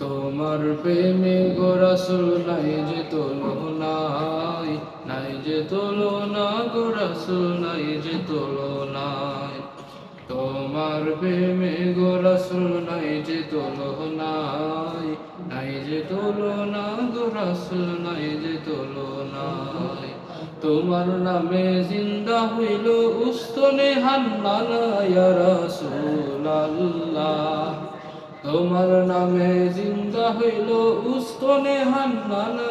তোমার প্রেমে গোরাসুল নাই যে তুলনাই নাই নাই যে তুলনা গোরাসুল নাই যে তুলনাই তোমার প্রেমে গোরাসুল নাই যে তুলনাই নাই নাই যে তুলনা গোরাসুল নাই যে তুলনাই তোমার নামে জিন্দা হইল উস্তনে হান্নানা ইয়া রাসূলুল্লাহ। তোমার নামে জিন্দা হইল উস্তনে হান্নানা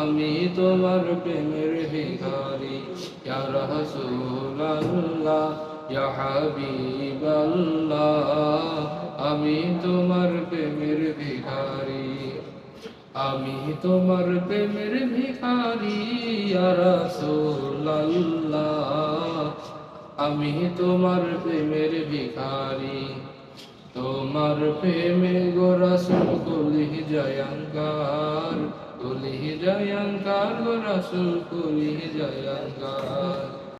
আমি তোমার প্রেমের ভিখারি, ইয়া রাসূলুল্লাহ আমি তোমার প্রেমের ভিখারি, আমি তোমার প্রেমের ভিখারি, ইয়া রাসূলুল্লাহ। আমি তোমার প্রেমের ভিখারি। তোমার প্রেমে গোরাসুল কলিহ জয়ঙ্কার কলিহ জয়ঙ্কার গোরাসুল কলিহ জয়ঙ্কার